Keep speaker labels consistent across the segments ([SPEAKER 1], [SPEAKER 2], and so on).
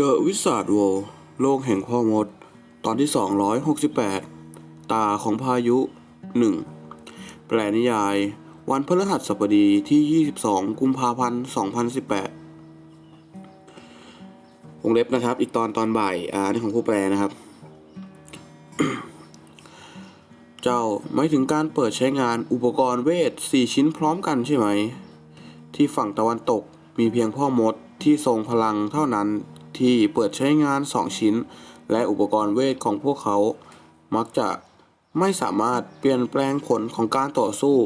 [SPEAKER 1] The Wizard World โลกแห่งพ่อมด ตอนที่ 268 ตาของพายุ 1 แปลนิยาย วันพฤหัสบดีที่ 22 กุมภาพันธ์ 2018 วงเล็บนะครับ อีกตอนตอนบ่าย อ่านี่ของผู้แปลนะครับ เจ้าไม่ถึงการเปิดใช้งานอุปกรณ์เวท 4 ชิ้นพร้อมกันใช่ไหม ที่ฝั่งตะวันตกมีเพียงพ่อมดที่ทรงพลังเท่านั้น ที่เปิดใช้งาน 2 ชิ้น และอุปกรณ์เวทของพวกเขา มักจะไม่สามารถเปลี่ยนแปลงผลของการต่อสู้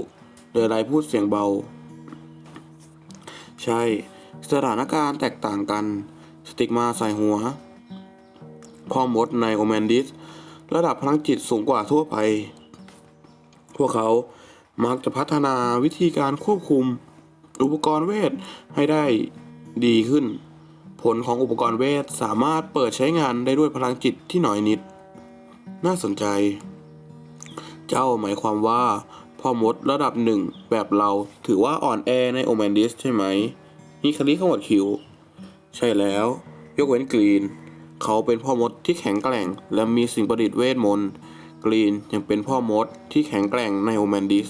[SPEAKER 1] โดยไรพูดเสียงเบา ใช่ สถานการณ์แตกต่างกัน สติกมาใส่หัวพ่อมดในโอแมนดิส ระดับพลังจิตสูงกว่าทั่วไป พวกเขามักจะพัฒนาวิธีการควบคุม อุปกรณ์เวทให้ได้ดีขึ้น ผลของอุปกรณ์เวทสามารถเปิดใช้งานได้ด้วยพลังจิตที่น้อยนิด น่าสนใจ เจ้าหมายความว่าพ่อมดระดับหนึ่งแบบเราถือว่าอ่อนแอในโอแมนดิสใช่ไหมนี่คลิขมวดคิว ใช่แล้ว ยกเว้นกรีน เขาเป็นพ่อมดที่แข็งแกร่ง และมีสิ่งประดิษฐ์เวทมนต์กรีนยังเป็นพ่อมดที่แข็งแกร่งในโอแมนดิส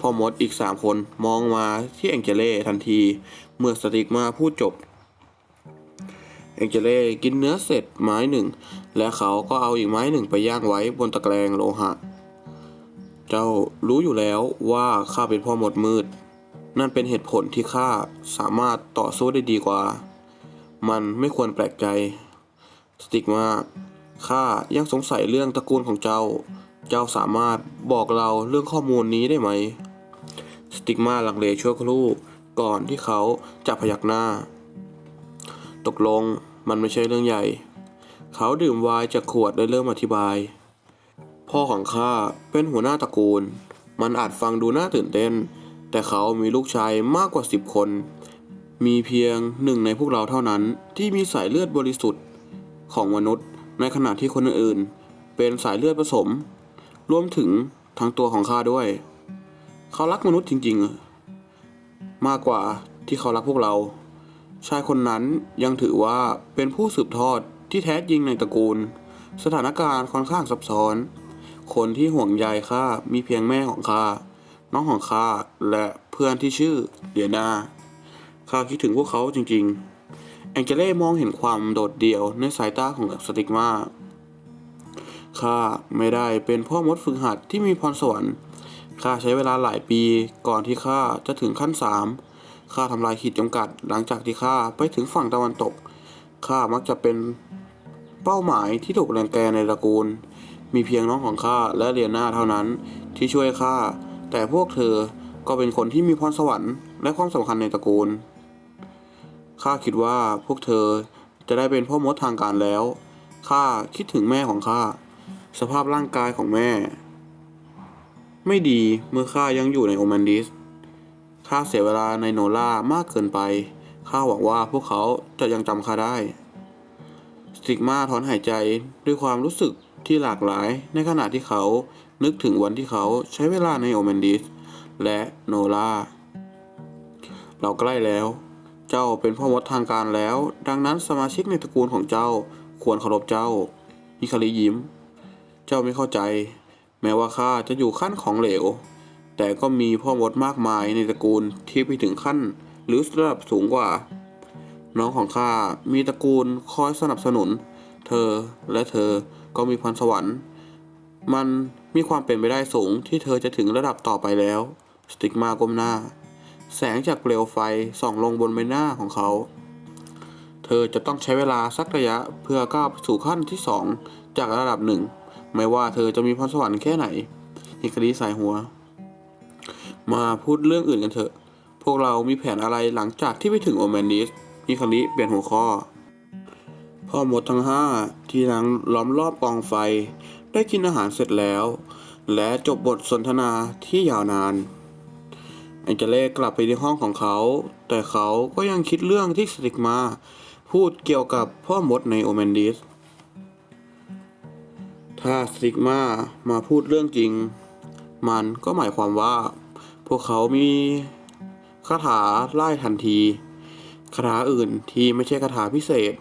[SPEAKER 1] พ่อมดอีกสามคนมองมาที่แองเจเล่ทันที เมื่อสติกมาพูดจบ แองเจเล่กินเนื้อเสร็จไม้หนึ่ง และเขาก็เอาอีกไม้หนึ่งไปย่างไว้บนตะแกรงโลหะ เจ้ารู้อยู่แล้วว่าข้าเป็นพ่อหมดมืด นั่นเป็นเหตุผลที่ข้าสามารถต่อสู้ได้ดีกว่า มันไม่ควรแปลกใจ สติกมาข้ายังสงสัยเรื่องตระกูลของเจ้า เจ้าสามารถบอกเราเรื่องข้อมูลนี้ได้ไหม สติกมาลังเลชั่วครู่ก่อนที่เขาจะพยักหน้า ตกลงมันไม่ใช่เรื่องใหญ่ เขาดื่มไวน์จากขวดและเริ่มอธิบาย พ่อของข้าเป็นหัวหน้าตระกูล มันอาจฟังดูน่าตื่นเต้น แต่เขามีลูกชายมากกว่าสิบคน มีเพียงหนึ่งในพวกเราเท่านั้นที่มีสายเลือดบริสุทธิ์ของมนุษย์ ในขณะที่คนอื่นๆเป็นสายเลือดผสม รวมถึงทั้งตัวของข้าด้วย เขารักมนุษย์จริง ๆ มากกว่าที่เขารักพวกเรา ชายคนนั้นยังถือว่าเป็นผู้สืบทอดที่แท้จริงในตระกูล สถานการณ์ค่อนข้างซับซ้อน คนที่ห่วงใยข้ามีเพียงแม่ของข้าน้องของข้าและเพื่อนที่ชื่อเดียนาข้าคิดถึงพวกเขาจริง ๆ แองเจเล่มองเห็นความโดดเดี่ยวในสายตาของสติกมาข้าไม่ได้เป็นพ่อมดฝึกหัดที่มีพรสวรรค์ข้าใช้เวลาหลายปีก่อนที่ข้าจะถึงขั้นสาม ข้าทำลายขีดจำกัด หลังจากที่ข้าไปถึงฝั่งตะวันตก ข้ามักจะเป็นเป้าหมายที่ถูกรังแกในตระกูล มีเพียงน้องของข้าและเรียนหน้าเท่านั้นที่ช่วยข้า แต่พวกเธอก็เป็นคนที่มีพรสวรรค์และความสำคัญในตระกูล ข้าคิดว่าพวกเธอจะได้เป็นพ่อมดทางการแล้ว ข้าคิดถึงแม่ของข้า สภาพร่างกายของแม่ ไม่ดีเมื่อข้ายังอยู่ในโอแมนดิส ข้าเสียเวลาในโนล่ามากเกินไป ข้าหวังว่าพวกเขาจะยังจำข้าได้สิกมาถอนหายใจด้วยความรู้สึกที่หลากหลายในขณะที่เขานึกถึงวันที่เขาใช้เวลาในโอแมนดิส และโนล่า เราใกล้แล้ว เจ้าเป็นพ่อมดทางการแล้ว ดังนั้นสมาชิกในตระกูลของเจ้าควรเคารพเจ้าฮิคาริยิ้ม เจ้าไม่เข้าใจ แม้ว่าข้าจะอยู่ขั้นของเหลว แต่ก็มีพ่อมดมากมายในตระกูลที่ไปถึงขั้น หรือระดับสูงกว่า น้องของข้ามีตระกูลคอยสนับสนุน เธอและเธอก็มีพรสวรรค์ มันมีความเป็นไปได้สูงที่เธอจะถึงระดับต่อไปแล้ว สติกมาก้มหน้า แสงจากเปลวไฟส่องลงบนใบหน้าของเขา เธอจะต้องใช้เวลาสักระยะเพื่อก้าวสู่ขั้นที่สองจากระดับหนึ่ง ไม่ว่าเธอจะมีพรสวรรค์แค่ไหนฮิคาริสายหัว มาพูดเรื่องอื่นกันเถอะ พวกเรามีแผนอะไรหลังจากที่ไปถึงโอแมนดิสฮิคาริเปลี่ยนหัวข้อ พ่อมดทั้งห้าที่นั่งล้อมรอบกองไฟ ได้กินอาหารเสร็จแล้ว และจบบทสนทนาที่ยาวนานแองเจเล่กลับไปที่ห้องของเขา แต่เขาก็ยังคิดเรื่องที่สติกมา พูดเกี่ยวกับพ่อมดในโอแมนดิส ถ้าสติกมามาพูดเรื่องจริง มันก็หมายความว่า วกเขามีคาถาไล่ทันที คาถาอื่นที่ไม่ใช่คาถาพิเศษ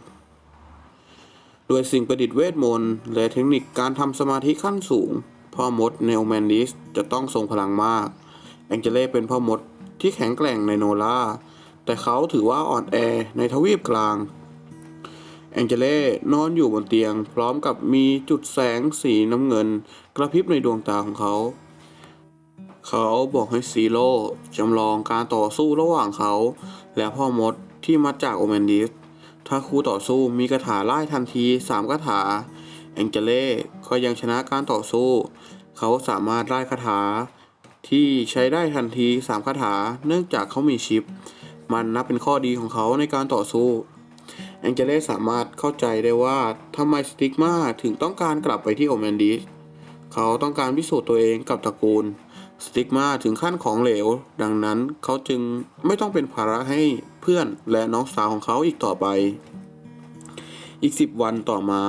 [SPEAKER 1] โดยสิ่งประดิษฐ์เวทมนต์และเทคนิคการทำสมาธิขั้นสูง พ่อมดเนลแมนดิสจะต้องทรงพลังมาก แองเจเล่เป็นพ่อมดที่แข็งแกร่งในโนลาแต่เขาถือว่าอ่อนแอในทวีปกลาง แองเจเล่นอนอยู่บนเตียง พร้อมกับมีจุดแสงสีน้ำเงิน กระพริบในดวงตาของเขา เขาบอกให้ซีโร่จำลองการต่อสู้ระหว่างเขา และพ่อมดที่มาจากโอแมนดิส ถ้าคู่ต่อสู้มีคาถาไล่ทันทีสามคาถา แองเจเล่ก็ยังชนะการต่อสู้ เขาสามารถไล่คาถา ที่ใช้ได้ทันทีสามคาถา เนื่องจากเขามีชิป มันนับเป็นข้อดีของเขาในการต่อสู้ แองเจเล่สามารถเข้าใจได้ว่าทำไมสติกมาถึงต้องการกลับไปที่โอแมนดิส เขาต้องการพิสูจน์ตัวเองกับตระกูล สติกมาถึงขั้นของเหลว ดังนั้นเขาจึงไม่ต้องเป็นภาระให้เพื่อนและน้องสาวของเขาอีกต่อไป อีกสิบวันต่อมา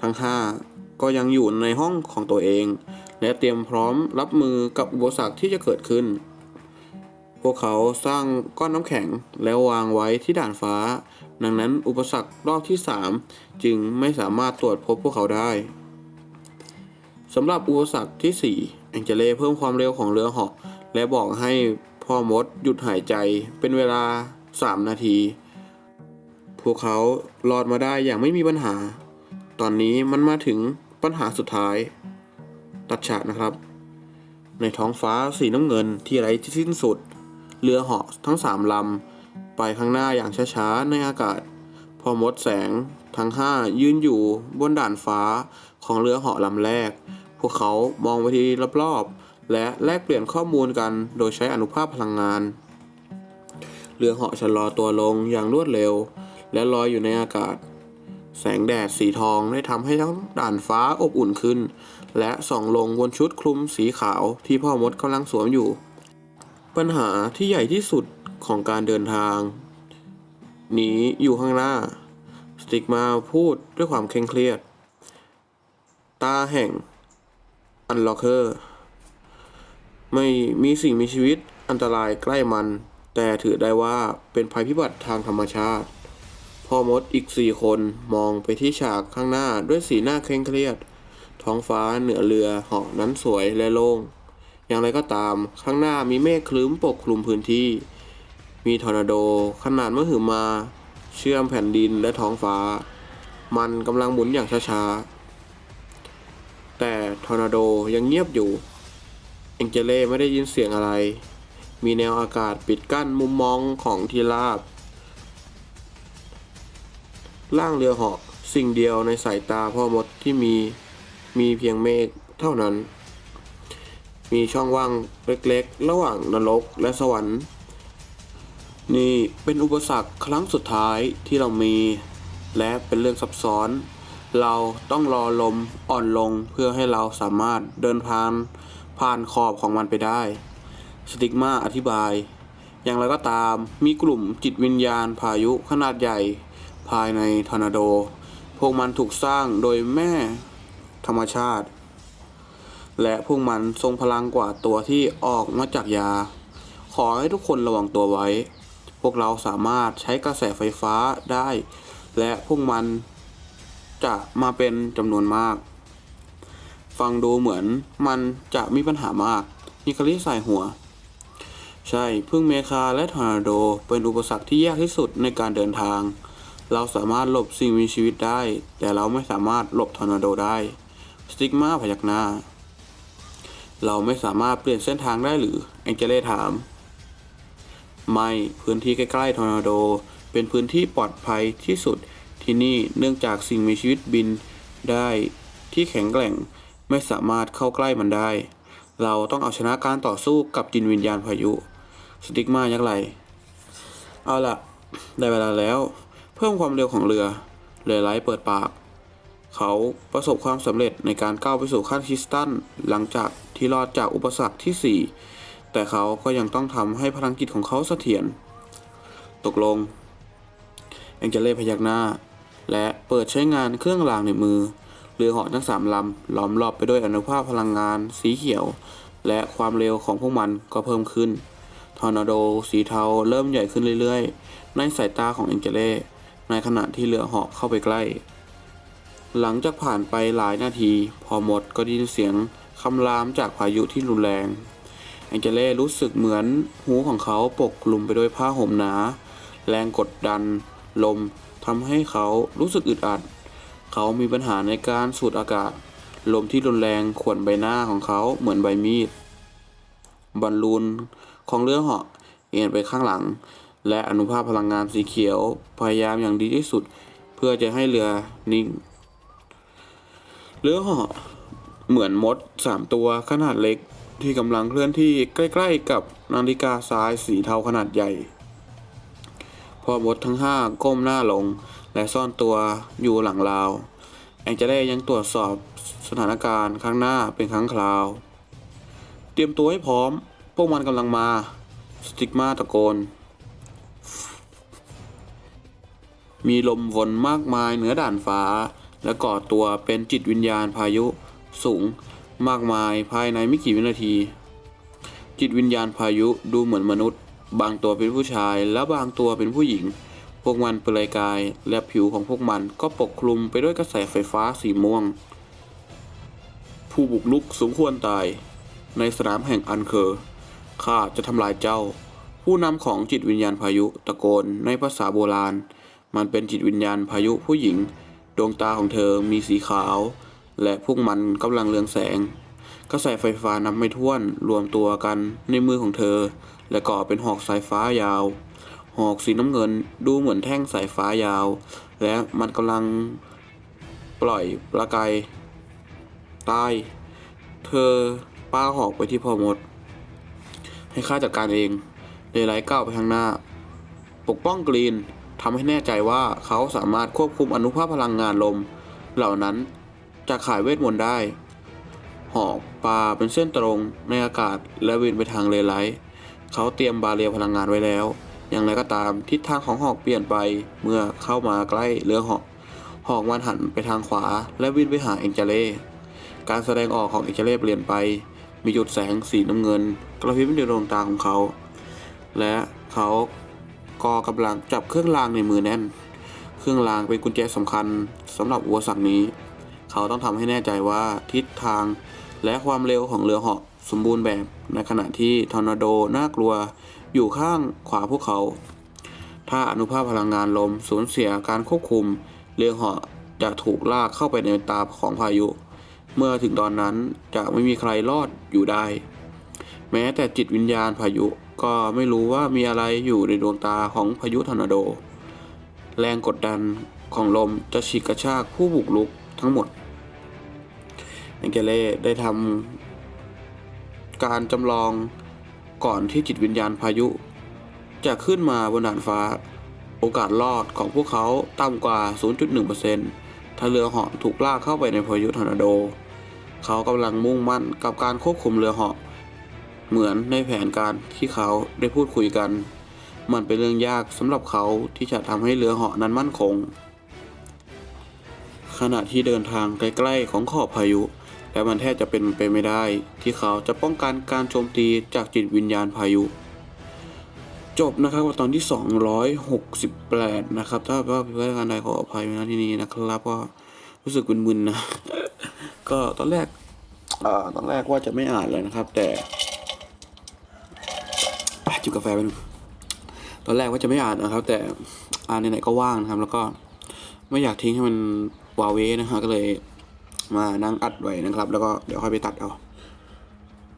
[SPEAKER 1] ทั้งห้าก็ยังอยู่ในห้องของตัวเอง และเตรียมพร้อมรับมือกับอุปสรรคที่จะเกิดขึ้น พวกเขาสร้างก้อนน้ำแข็งแล้ววางไว้ที่ด่านฟ้า ดังนั้นอุปสรรครอบที่ 3 จึงไม่สามารถตรวจพบพวกเขาได้สำหรับอุปสรรคที่ 4 งเจเล่เพิ่มความเร็วของเรือเหาะและบอกให้พ่อมดหยุดหายใจเป็นเวลา 3 นาที พวกเขารอดมาได้อย่างไม่มีปัญหา ตอนนี้มันมาถึงปัญหาสุดท้าย ตัดฉากนะครับ ในท้องฟ้าสีน้ำเงินที่ไร้ที่สิ้นสุด เรือเหาะทั้งสามลำไปข้างหน้าอย่างช้าๆในอากาศ พอมดแสงทั้งห้ายืนอยู่บนด่านฟ้าของเรือเหาะลำแรก พวกเขามองไปที่รอบๆ และแลกเปลี่ยนข้อมูลกันโดยใช้อนุภาพพลังงาน เรือเหาะชะลอตัวลงอย่างรวดเร็ว และลอยอยู่ในอากาศ แสงแดดสีทองได้ทำให้ทั้งด่านฟ้าอบอุ่นขึ้น และส่องลงบนชุดคลุมสีขาวที่พ่อมดกำลังสวมอยู่ ปัญหาที่ใหญ่ที่สุดของการเดินทาง นี้อยู่ข้างหน้า สติกมาพูดด้วยความเคร่งเครียด ตาแห่ง อันล็อกเกอร์ไม่มีสิ่งมีชีวิตอันตรายใกล้มัน แต่ถือได้ว่าเป็นภัยพิบัติทางธรรมชาติ พ่อมดอีกสี่คนมองไปที่ฉากข้างหน้าด้วยสีหน้าเคร่งเครียด ท้องฟ้าเหนือเรือหาะนั้นสวยและโล่ง อย่างไรก็ตามข้างหน้ามีเมฆคลึ้มปกคลุมพื้นที่ มีทอร์นาโดขนาดมหึมา เชื่อมแผ่นดินและท้องฟ้า มันกำลังหมุนอย่างช้าๆ แต่ทอร์นาโดยังเงียบอยู่เอ็งเจเล่ไม่ได้ยินเสียงอะไร มีแนวอากาศปิดกั้นมุมมองของทีราบ ล่างเรือเหาะสิ่งเดียวในสายตาพ่อมดที่มีมีเพียงเมฆเท่านั้น มีช่องว่างเล็กๆ ระหว่างนรกและสวรรค์ นี่เป็นอุปสรรคครั้งสุดท้ายที่เรามี และเป็นเรื่องซับซ้อน เราต้องรอลมอ่อนลงเพื่อให้เราสามารถเดินผ่านผ่านขอบของมันไปได้ สติกมาอธิบาย อย่างไรก็ตามมีกลุ่มจิตวิญญาณพายุขนาดใหญ่ ภายในทอร์นาโด พวกมันถูกสร้างโดยแม่ธรรมชาติ และพวกมันทรงพลังกว่าตัวที่ออกมาจากยา ขอให้ทุกคนระวังตัวไว้ พวกเราสามารถใช้กระแสไฟฟ้าได้ และพวกมัน จะมาเป็นจำนวนมาก ฟังดูเหมือนมันจะมีปัญหามาก นิคาริใส่หัว ใช่ พึ่งเมคาและทอร์นาโดเป็นอุปสรรคที่ยากที่สุดในการเดินทาง เราสามารถหลบสิ่งมีชีวิตได้ แต่เราไม่สามารถหลบทอร์นาโดได้ สติกมาพยักหน้า เราไม่สามารถเปลี่ยนเส้นทางได้หรือแองเจเล่ถาม ไม่ พื้นที่ใกล้ๆทอร์นาโด เป็นพื้นที่ปลอดภัยที่สุด ที่นี่เนื่องจากสิ่งมีชีวิตบินได้ที่แข็งแกร่งไม่สามารถเข้าใกล้มันได้ เราต้องเอาชนะการต่อสู้กับจินวิญญาณพายุ สติกมายักไหลเอาล่ะได้เวลาแล้ว เพิ่มความเร็วของเรือ เรือไร้เปิดปาก เขาประสบความสำเร็จในการก้าวไปสู่ขั้นคิสตัลหลังจากที่รอดจากอุปสรรคที่ 4 แต่เขาก็ยังต้องทำให้พลังจิตของเขาเสถียรตกลง แองเจเล่พยักหน้า และเปิดใช้งานเครื่องรางในมือ เรือเหาะทั้งสามลำล้อมรอบไปด้วยอนุภาคพลังงานสีเขียว และความเร็วของพวกมันก็เพิ่มขึ้น ทอร์นาโดสีเทาเริ่มใหญ่ขึ้นเรื่อยๆ ในสายตาของแองเจเล่ในขณะที่เรือเหาะเข้าไปใกล้ หลังจากผ่านไปหลายนาที พอหมดก็ได้ยินเสียงคำรามจากพายุที่รุนแรงแองเจเล่รู้สึกเหมือนหูของเขาปกคลุมไปด้วยผ้าห่มหนา แรงกดดัน ลม ทำให้เขารู้สึกอึดอัด เขามีปัญหาในการสูดอากาศ ลมที่รุนแรงข่วนใบหน้าของเขาเหมือนใบมีด บอลลูนของเรือเหาะเอียงไปข้างหลัง และอนุภาคพลังงานสีเขียวพยายามอย่างดีที่สุด เพื่อจะให้เรือนิ่ง เรือเหาะเหมือนมดสามตัวขนาดเล็กที่กำลังเคลื่อนที่ใกล้ ๆ กับนาฬิกาทรายสีเทาขนาดใหญ่ พอมดทั้งห้าก้มหน้าลง และซ่อนตัวอยู่หลังราว แองเจเล่ยังตรวจสอบสถานการณ์ข้างหน้าเป็นครั้งคราว เตรียมตัวให้พร้อม พวกมันกำลังมา สติกมาตะโกน มีลมวนมากมายเหนือด่านฟ้า และก่อตัวเป็นจิตวิญญาณพายุสูงมากมายภายในไม่กี่วินาที จิตวิญญาณพายุดูเหมือนมนุษย์ บางตัวเป็นผู้ชายและบางตัวเป็นผู้หญิง พวกมันเปลือยกาย และผิวของพวกมันก็ปกคลุมไปด้วยกระแสไฟฟ้าสีม่วง ผู้บุกลุกสมควรตาย ในสนามแห่งอันเคอร์ข้าจะทำลายเจ้า ผู้นำของจิตวิญญาณพายุตะโกนในภาษาโบราณ มันเป็นจิตวิญญาณพายุผู้หญิง ดวงตาของเธอมีสีขาว และพวกมันกำลังเรืองแสง กระแสไฟฟ้านับไม่ถ้วนรวมตัวกันในมือของเธอ และก่อเป็นหอกสายฟ้ายาว หอกสีน้ำเงินดูเหมือนแท่งสายฟ้ายาว และมันกำลังปล่อยประกายใต้เธอป้าหอกไปที่พ่อมด ให้ข้าจัดการเองเลไลก้าวไปข้างหน้า ปกป้องกรีนทำให้แน่ใจว่าเขาสามารถควบคุมอนุภาคพลังงานลม เหล่านั้นจากขายเวทมนต์ได้ หอกปลาเป็นเส้นตรงในอากาศและวินไปทางเลไลท์เขาเตรียมบาเรียพลังงานไว้แล้ว อย่างไรก็ตามทิศทางของหอกเปลี่ยนไปเมื่อเข้ามาใกล้เรือหอก หอกมันหันไปทางขวา และวินไปหาเอ็งเจเล่การแสดงออกของเอ็งเจเล่เปลี่ยนไป มีจุดแสงสีน้ำเงิน กระพริบในดวงตาของเขา และเขาก็กำลังจับเครื่องรางในมือแน่น เครื่องรางเป็นกุญแจสำคัญสำหรับอุปสรรคนี้ เขาต้องทำให้แน่ใจว่าทิศทาง และความเร็วของเรือเหาะสมบูรณ์แบบในขณะที่ทอร์นาโดน่ากลัวอยู่ข้างขวาพวกเขา ถ้าอนุภาคพลังงานลมสูญเสียการควบคุม เรือเหาะจะถูกลากเข้าไปในตาของพายุ เมื่อถึงตอนนั้นจะไม่มีใครรอดอยู่ได้ แม้แต่จิตวิญญาณพายุก็ไม่รู้ว่ามีอะไรอยู่ในดวงตาของพายุทอร์นาโด แรงกดดันของลมจะฉีกกระชากผู้บุกรุกทั้งหมด แองเกเล่ได้ทำการจำลองก่อนที่จิตวิญญาณพายุ จะขึ้นมาบนดานฟ้า โอกาสรอดของพวกเขาต่ำกว่า 0.1%ถ้าเรือเหาะถูกลากเข้าไปในพายุทอร์นาโด เขากำลังมุ่งมั่นกับการควบคุมเรือเหาะ เหมือนในแผนการที่เขาได้พูดคุยกัน มันเป็นเรื่องยากสำหรับเขาที่จะทำให้เรือเหาะนั้นมั่นคง ขณะที่เดินทางใกล้ๆของขอบพายุ และมันแทบจะเป็นไปไม่ได้ ที่เขาจะป้องกันการโจมตีจากจิตวิญญาณพายุ จบนะครับตอนที่ 268 นะครับ ถ้าว่าผิดพลาดการใดขออภัยไว้ณที่นี้นะครับก็รู้สึกมึนๆนะ ก็ตอนแรกอ่าตอนแรกว่าจะไม่อ่านเลยนะครับ แต่จิบกาแฟไปหนึ่งตอนแรกว่าจะไม่อ่านนะครับ แต่อ่านไหนๆก็ว่างนะครับ แล้วก็ไม่อยากทิ้งให้มันวาเวนะฮะก็เลย มานั่งอัดไว้นะครับ แล้วก็เดี๋ยวค่อยไปตัดเอา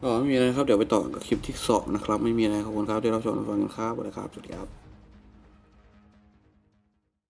[SPEAKER 1] ก็ไม่มีอะไรครับเดี๋ยวไปต่อกับคลิปที่สองนะครับ ไม่มีอะไรขอบคุณครับที่รับชมรับฟังกันครับสวัสดีครับสวัสดีครับ